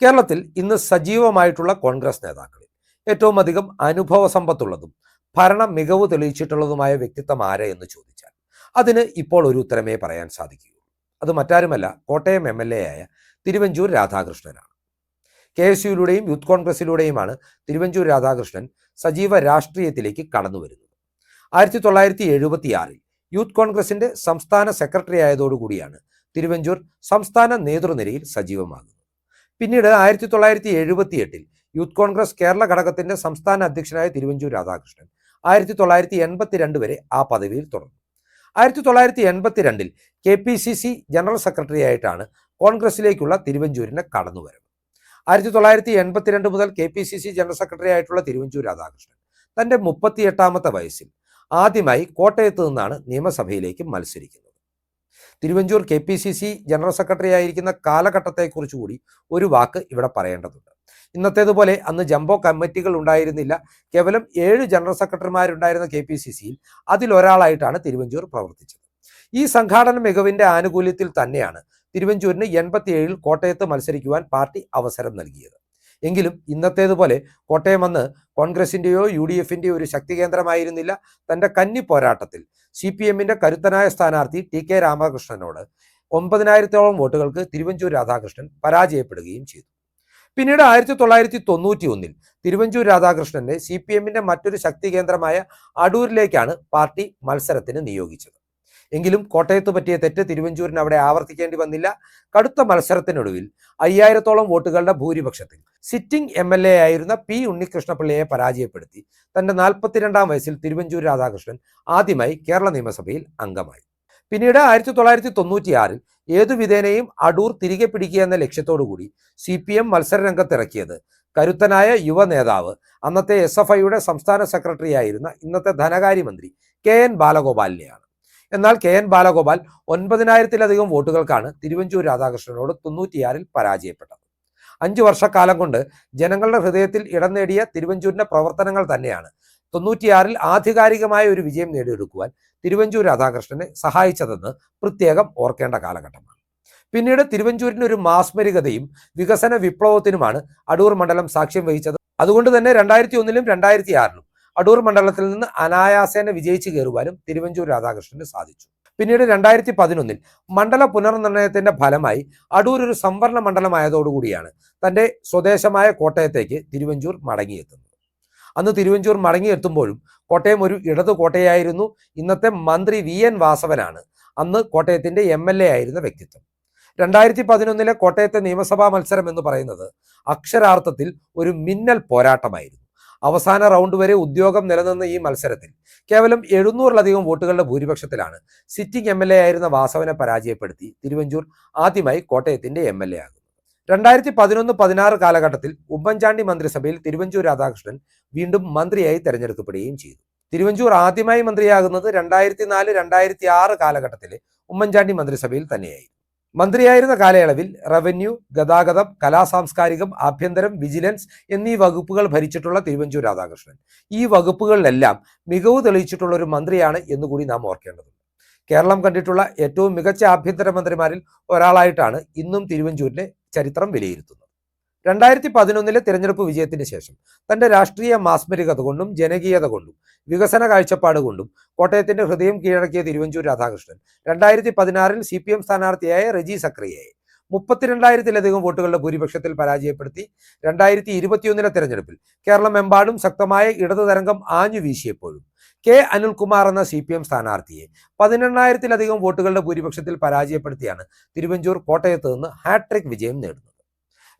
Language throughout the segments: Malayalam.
കേരളത്തിൽ ഇന്ന് സജീവമായിട്ടുള്ള കോൺഗ്രസ് നേതാക്കളിൽ ഏറ്റവും അധികം അനുഭവ സമ്പത്തുള്ളതും ഭരണ മികവ് തെളിയിച്ചിട്ടുള്ളതുമായ വ്യക്തിത്വം ആരെ എന്ന് ചോദിച്ചാൽ അതിന് ഇപ്പോൾ ഒരു ഉത്തരമേ പറയാൻ സാധിക്കുകയുള്ളൂ അത് മറ്റാരുമല്ല കോട്ടയം എം എൽ എ ആയ തിരുവഞ്ചൂർ രാധാകൃഷ്ണനാണ്. കെ എസ് യുയിലൂടെയും യൂത്ത് കോൺഗ്രസിലൂടെയുമാണ് തിരുവഞ്ചൂർ രാധാകൃഷ്ണൻ സജീവ രാഷ്ട്രീയത്തിലേക്ക് കടന്നു വരുന്നത്. ആയിരത്തി തൊള്ളായിരത്തി എഴുപത്തിയാറിൽ യൂത്ത് കോൺഗ്രസിന്റെ സംസ്ഥാന സെക്രട്ടറി ആയതോടുകൂടിയാണ് തിരുവഞ്ചൂർ സംസ്ഥാന നേതൃനിരയിൽ സജീവമാകുന്നത്. പിന്നീട് ആയിരത്തി തൊള്ളായിരത്തി എഴുപത്തി എട്ടിൽ യൂത്ത് കോൺഗ്രസ് കേരള ഘടകത്തിന്റെ സംസ്ഥാന അധ്യക്ഷനായ തിരുവഞ്ചൂർ രാധാകൃഷ്ണൻ ആയിരത്തി തൊള്ളായിരത്തി എൺപത്തിരണ്ട് വരെ ആ പദവിയിൽ തുടർന്നു. ആയിരത്തി തൊള്ളായിരത്തി എൺപത്തിരണ്ടിൽ K P C C general secretary ആയിട്ടാണ് കോൺഗ്രസിലേക്കുള്ള തിരുവഞ്ചൂരിന്റെ കടന്നുവരവ്. ആയിരത്തി തൊള്ളായിരത്തി എൺപത്തിരണ്ട് മുതൽ K P C C general secretary ആയിട്ടുള്ള തിരുവഞ്ചൂർ രാധാകൃഷ്ണൻ തന്റെ മുപ്പത്തിയെട്ടാമത്തെ വയസ്സിൽ ആദ്യമായി കോട്ടയത്ത് നിന്നാണ് നിയമസഭയിലേക്ക് മത്സരിക്കുന്നത്. Thiruvanchoor K P C C general secretary ആയിരിക്കുന്ന കാലഘട്ടത്തെക്കുറിച്ച് കൂടി ഒരു വാക്ക് ഇവിടെ പറയേണ്ടതുണ്ട്. ഇന്നത്തേതുപോലെ അന്ന് ജംബോ കമ്മിറ്റികൾ ഉണ്ടായിരുന്നില്ല. കേവലം ഏഴ് ജനറൽ സെക്രട്ടറിമാരുണ്ടായിരുന്ന കെ പി സി സിയിൽ അതിലൊരാളായിട്ടാണ് തിരുവഞ്ചൂർ പ്രവർത്തിച്ചത്. ഈ സംഘാടന മികവിന്റെ ആനുകൂല്യത്തിൽ തന്നെയാണ് തിരുവഞ്ചൂരിന് എൺപത്തിയേഴിൽ കോട്ടയത്ത് മത്സരിക്കുവാൻ പാർട്ടി അവസരം നൽകിയത്. എങ്കിലും ഇന്നത്തേതുപോലെ കോട്ടയം അന്ന് കോൺഗ്രസിന്റെയോ യു ഡി എഫിന്റെയോ ഒരു ശക്തി കേന്ദ്രമായിരുന്നില്ല തന്റെ കന്നി പോരാട്ടത്തിൽ. സി പി എമ്മിന്റെ കരുത്തനായ സ്ഥാനാർത്ഥി ടി കെ രാമകൃഷ്ണനോട് ഒമ്പതിനായിരത്തോളം വോട്ടുകൾക്ക് തിരുവഞ്ചൂർ രാധാകൃഷ്ണൻ പരാജയപ്പെടുകയും ചെയ്തു. പിന്നീട് ആയിരത്തി തൊള്ളായിരത്തി തൊണ്ണൂറ്റി ഒന്നിൽ തിരുവഞ്ചൂർ രാധാകൃഷ്ണനെ സി പി എമ്മിന്റെ മറ്റൊരു ശക്തി കേന്ദ്രമായ അടൂരിലേക്കാണ് പാർട്ടി മത്സരത്തിന് നിയോഗിച്ചത്. എങ്കിലും കോട്ടയത്ത് പറ്റിയ തെറ്റ് തിരുവഞ്ചൂരിന് അവിടെ ആവർത്തിക്കേണ്ടി വന്നില്ല. കടുത്ത മത്സരത്തിനൊടുവിൽ അയ്യായിരത്തോളം വോട്ടുകളുടെ ഭൂരിപക്ഷത്തിൽ സിറ്റിംഗ് എം എൽ എ ആയിരുന്ന പി ഉണ്ണികൃഷ്ണപിള്ളയെ പരാജയപ്പെടുത്തി. തന്റെ നാൽപ്പത്തിരണ്ടാം വയസ്സിൽ തിരുവഞ്ചൂർ രാധാകൃഷ്ണൻ ആദ്യമായി കേരള നിയമസഭയിൽ അംഗമായി. പിന്നീട് ആയിരത്തി തൊള്ളായിരത്തി തൊണ്ണൂറ്റിയാറിൽ ഏതു വിധേനയും അടൂർ തിരികെ പിടിക്കുക എന്ന ലക്ഷ്യത്തോടുകൂടി സി പി എം മത്സരരംഗത്തിറക്കിയത് കരുത്തനായ യുവ നേതാവ് അന്നത്തെ എസ് എഫ് ഐയുടെ സംസ്ഥാന സെക്രട്ടറി ആയിരുന്ന ഇന്നത്തെ ധനകാര്യമന്ത്രി കെ എൻ ബാലഗോപാലിനെയാണ്. എന്നാൽ കെ എൻ ബാലഗോപാൽ ഒൻപതിനായിരത്തിലധികം വോട്ടുകൾക്കാണ് തിരുവഞ്ചൂർ രാധാകൃഷ്ണനോട് തൊണ്ണൂറ്റിയാറിൽ പരാജയപ്പെട്ടത്. അഞ്ചു വർഷക്കാലം കൊണ്ട് ജനങ്ങളുടെ ഹൃദയത്തിൽ ഇടം നേടിയ തിരുവഞ്ചൂരിന്റെ പ്രവർത്തനങ്ങൾ തന്നെയാണ് തൊണ്ണൂറ്റിയാറിൽ ആധികാരികമായ ഒരു വിജയം നേടിയെടുക്കുവാൻ തിരുവഞ്ചൂർ രാധാകൃഷ്ണനെ സഹായിച്ചതെന്ന് പ്രത്യേകം ഓർക്കേണ്ട കാലഘട്ടമാണ്. പിന്നീട് തിരുവഞ്ചൂരിന് ഒരു മാസ്മരികതയും വികസന വിപ്ലവത്തിനുമാണ് അടൂർ മണ്ഡലം സാക്ഷ്യം വഹിച്ചത്. അതുകൊണ്ട് തന്നെ രണ്ടായിരത്തി ഒന്നിലും രണ്ടായിരത്തി ആറിലും അടൂർ മണ്ഡലത്തിൽ നിന്ന് അനായാസേന വിജയിച്ചു കയറുവാനും തിരുവഞ്ചൂർ രാധാകൃഷ്ണന് സാധിച്ചു. പിന്നീട് രണ്ടായിരത്തി പതിനൊന്നിൽ മണ്ഡല പുനർനിർണയത്തിന്റെ ഫലമായി അടൂർ ഒരു സംവരണ മണ്ഡലമായതോടുകൂടിയാണ് തന്റെ സ്വദേശമായ കോട്ടയത്തേക്ക് തിരുവഞ്ചൂർ മടങ്ങിയെത്തുന്നത്. അന്ന് തിരുവഞ്ചൂർ മടങ്ങിയെത്തുമ്പോഴും കോട്ടയം ഒരു ഇടതു കോട്ടയായിരുന്നു. ഇന്നത്തെ മന്ത്രി വി എൻ വാസവനാണ് അന്ന് കോട്ടയത്തിന്റെ എം എൽ എ ആയിരുന്ന വ്യക്തിത്വം. രണ്ടായിരത്തി പതിനൊന്നിലെ കോട്ടയത്തെ നിയമസഭാ മത്സരം എന്ന് പറയുന്നത് അക്ഷരാർത്ഥത്തിൽ ഒരു മിന്നൽ പോരാട്ടമായിരുന്നു. അവസാന റൗണ്ട് വരെ ഉദ്യോഗം നിലനിന്ന ഈ മത്സരത്തിൽ കേവലം എഴുന്നൂറിലധികം വോട്ടുകളുടെ ഭൂരിപക്ഷത്തിലാണ് സിറ്റിംഗ് എം എൽ എ ആയിരുന്ന വാസവനെ പരാജയപ്പെടുത്തി തിരുവഞ്ചൂർ ആദ്യമായി കോട്ടയത്തിന്റെ എം എൽ എ ആകുന്നത്. രണ്ടായിരത്തി പതിനൊന്ന് പതിനാറ് കാലഘട്ടത്തിൽ ഉമ്മൻചാണ്ടി മന്ത്രിസഭയിൽ തിരുവഞ്ചൂർ രാധാകൃഷ്ണൻ വീണ്ടും മന്ത്രിയായി തെരഞ്ഞെടുക്കപ്പെടുകയും ചെയ്തു. തിരുവഞ്ചൂർ ആദ്യമായി മന്ത്രിയാകുന്നത് രണ്ടായിരത്തി നാല് രണ്ടായിരത്തി ആറ് കാലഘട്ടത്തിലെ ഉമ്മൻചാണ്ടി മന്ത്രിസഭയിൽ തന്നെയായിരുന്നു. മന്ത്രിയായിരുന്ന കാലയളവിൽ റവന്യൂ ഗതാഗതം കലാസാംസ്കാരികം ആഭ്യന്തരം വിജിലൻസ് എന്നീ വകുപ്പുകൾ ഭരിച്ചിട്ടുള്ള തിരുവഞ്ചൂർ രാധാകൃഷ്ണൻ. ഈ വകുപ്പുകളിലെല്ലാം മികവ് തെളിയിച്ചിട്ടുള്ള ഒരു മന്ത്രിയാണ് എന്നുകൂടി നാം ഓർക്കേണ്ടതുണ്ട്. കേരളം കണ്ടിട്ടുള്ള ഏറ്റവും മികച്ച ആഭ്യന്തര മന്ത്രിമാരിൽ ഒരാളായിട്ടാണ് ഇന്നും തിരുവഞ്ചൂരിനെ ചരിത്രം വിലയിരുത്തുന്നത്. രണ്ടായിരത്തി പതിനൊന്നിലെ തിരഞ്ഞെടുപ്പ് വിജയത്തിന് ശേഷം തന്റെ രാഷ്ട്രീയ മാസ്മരികത കൊണ്ടും ജനകീയത കൊണ്ടും വികസന കാഴ്ചപ്പാട് കൊണ്ടും കോട്ടയത്തിന്റെ ഹൃദയം കീഴടക്കിയ തിരുവഞ്ചൂർ രാധാകൃഷ്ണൻ രണ്ടായിരത്തി പതിനാറിൽ സി പി എം സ്ഥാനാർത്ഥിയായ റെജി സക്രിയയെ മുപ്പത്തിരണ്ടായിരത്തിലധികം വോട്ടുകളുടെ ഭൂരിപക്ഷത്തിൽ പരാജയപ്പെടുത്തി രണ്ടായിരത്തി ഇരുപത്തിയൊന്നിലെ തെരഞ്ഞെടുപ്പിൽ കേരളമെമ്പാടും ശക്തമായ ഇടതു തരംഗം ആഞ്ഞു വീശിയപ്പോഴും കെ അനിൽകുമാർ എന്ന സി പി എം സ്ഥാനാർത്ഥിയെ പതിനെണ്ണായിരത്തിലധികം വോട്ടുകളുടെ ഭൂരിപക്ഷത്തിൽ പരാജയപ്പെടുത്തിയാണ് തിരുവഞ്ചൂർ കോട്ടയത്ത് നിന്ന് ഹാട്രിക് വിജയം നേടുന്നത്.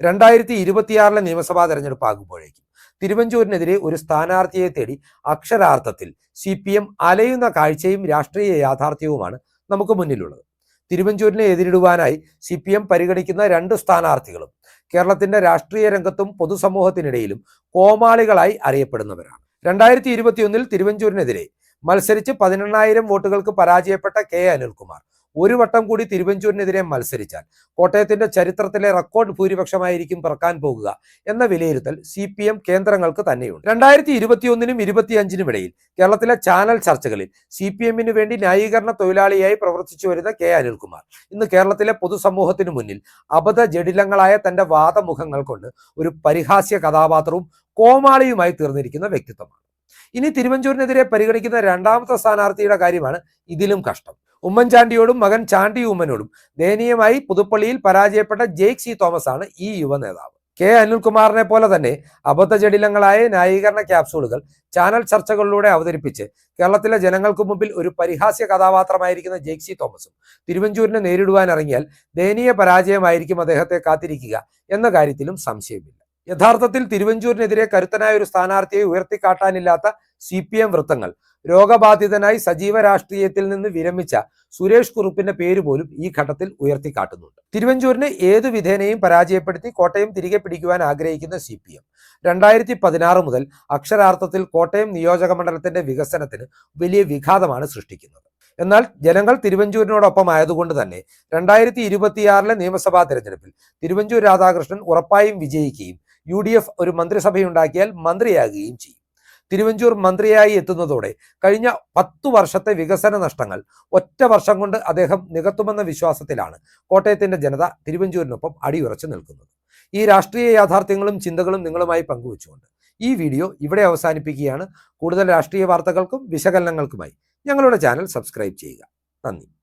രണ്ടായിരത്തി ഇരുപത്തിയാറിലെ നിയമസഭാ തെരഞ്ഞെടുപ്പ് ആകുമ്പോഴേക്കും തിരുവഞ്ചൂരിനെതിരെ ഒരു സ്ഥാനാർത്ഥിയെ തേടി അക്ഷരാർത്ഥത്തിൽ സി പി എം അലയുന്ന കാഴ്ചയും രാഷ്ട്രീയ യാഥാർത്ഥ്യവുമാണ് നമുക്ക് മുന്നിലുള്ളത്. തിരുവഞ്ചൂരിനെ എതിരിടുവാനായി സി പി എം പരിഗണിക്കുന്ന രണ്ട് സ്ഥാനാർത്ഥികളും കേരളത്തിന്റെ രാഷ്ട്രീയ രംഗത്തും പൊതുസമൂഹത്തിനിടയിലും കോമാളികളായി അറിയപ്പെടുന്നവരാണ്. രണ്ടായിരത്തി ഇരുപത്തിയൊന്നിൽ തിരുവഞ്ചൂരിനെതിരെ മത്സരിച്ച് പതിനെണ്ണായിരം വോട്ടുകൾക്ക് പരാജയപ്പെട്ട കെ അനിൽകുമാർ ഒരു വട്ടം കൂടി തിരുവഞ്ചൂരിനെതിരെ മത്സരിച്ചാൽ കോട്ടയത്തിന്റെ ചരിത്രത്തിലെ റെക്കോർഡ് ഭൂരിപക്ഷമായിരിക്കും പിറക്കാൻ പോകുക എന്ന വിലയിരുത്തൽ സി പി എം കേന്ദ്രങ്ങൾക്ക് തന്നെയുണ്ട്. രണ്ടായിരത്തി ഇരുപത്തിയൊന്നിനും ഇരുപത്തിയഞ്ചിനും ഇടയിൽ കേരളത്തിലെ ചാനൽ ചർച്ചകളിൽ സി പി എമ്മിന് വേണ്ടി ന്യായീകരണ തൊഴിലാളിയായി പ്രവർത്തിച്ചു വരുന്ന കെ അനിൽകുമാർ ഇന്ന് കേരളത്തിലെ പൊതുസമൂഹത്തിനു മുന്നിൽ അബദ്ധ ജഡിലങ്ങളായ തന്റെ വാദമുഖങ്ങൾ കൊണ്ട് ഒരു പരിഹാസ്യ കഥാപാത്രവും കോമാളിയുമായി തീർന്നിരിക്കുന്ന വ്യക്തിത്വമാണ്. ഇനി തിരുവഞ്ചൂരിനെതിരെ പരിഗണിക്കുന്ന രണ്ടാമത്തെ സ്ഥാനാർത്ഥിയുടെ കാര്യമാണ് ഇതിലും കഷ്ടം. ഉമ്മൻചാണ്ടിയോടും മകൻ ചാണ്ടി ഉമ്മനോടും ദയനീയമായി പുതുപ്പള്ളിയിൽ പരാജയപ്പെട്ട ജെയ്ക് സി തോമസ് ആണ് ഈ യുവ നേതാവ്. കെ അനിൽകുമാറിനെ പോലെ തന്നെ അബദ്ധജടിലങ്ങളായ ന്യായീകരണ ക്യാപ്സൂളുകൾ ചാനൽ ചർച്ചകളിലൂടെ അവതരിപ്പിച്ച് കേരളത്തിലെ ജനങ്ങൾക്ക് മുമ്പിൽ ഒരു പരിഹാസ്യ കഥാപാത്രമായിരിക്കുന്ന ജെയ്ക് സി തോമസും തിരുവഞ്ചൂരിനെ നേരിടുവാൻ ഇറങ്ങിയാൽ ദയനീയ പരാജയമായിരിക്കും അദ്ദേഹത്തെ കാത്തിരിക്കുക എന്ന കാര്യത്തിലും സംശയമില്ല. യഥാർത്ഥത്തിൽ തിരുവഞ്ചൂരിനെതിരെ കരുത്തനായ ഒരു സ്ഥാനാർത്ഥിയെ ഉയർത്തിക്കാട്ടാനില്ലാത്ത സി പി എം വൃത്തങ്ങൾ. രോഗബാധിതനായി സജീവ രാഷ്ട്രീയത്തിൽ നിന്ന് വിരമിച്ച സുരേഷ് കുറുപ്പിന്റെ പേര് പോലും ഈ ഘട്ടത്തിൽ ഉയർത്തിക്കാട്ടുന്നുണ്ട്. തിരുവഞ്ചൂരിനെ ഏതു വിധേനയും പരാജയപ്പെടുത്തി കോട്ടയം തിരികെ പിടിക്കുവാൻ ആഗ്രഹിക്കുന്ന സി പി എം രണ്ടായിരത്തി പതിനാറ് മുതൽ അക്ഷരാർത്ഥത്തിൽ കോട്ടയം നിയോജക മണ്ഡലത്തിന്റെ വികസനത്തിന് വലിയ വിഘാതമാണ് സൃഷ്ടിക്കുന്നത്. എന്നാൽ ജനങ്ങൾ തിരുവഞ്ചൂരിനോടൊപ്പം ആയതുകൊണ്ട് തന്നെ രണ്ടായിരത്തി ഇരുപത്തിയാറിലെ നിയമസഭാ തെരഞ്ഞെടുപ്പിൽ തിരുവഞ്ചൂർ രാധാകൃഷ്ണൻ ഉറപ്പായും വിജയിക്കുകയും യു ഡി എഫ് ഒരു മന്ത്രിസഭയുണ്ടാക്കിയാൽ മന്ത്രിയാകുകയും ചെയ്യും. തിരുവഞ്ചൂർ മന്ത്രിയായി എത്തുന്നതോടെ കഴിഞ്ഞ പത്തു വർഷത്തെ വികസന നഷ്ടങ്ങൾ ഒറ്റ വർഷം കൊണ്ട് അദ്ദേഹം നികത്തുമെന്ന വിശ്വാസത്തിലാണ് കോട്ടയത്തിന്റെ ജനത തിരുവഞ്ചൂരിനൊപ്പം അടിയുറച്ചു നിൽക്കുന്നത്. ഈ രാഷ്ട്രീയ യാഥാർത്ഥ്യങ്ങളും ചിന്തകളും നിങ്ങളുമായി പങ്കുവച്ചുകൊണ്ട് ഈ വീഡിയോ ഇവിടെ അവസാനിപ്പിക്കുകയാണ്. കൂടുതൽ രാഷ്ട്രീയ വാർത്തകൾക്കും വിശകലനങ്ങൾക്കുമായി ഞങ്ങളുടെ ചാനൽ സബ്സ്ക്രൈബ് ചെയ്യുക. നന്ദി.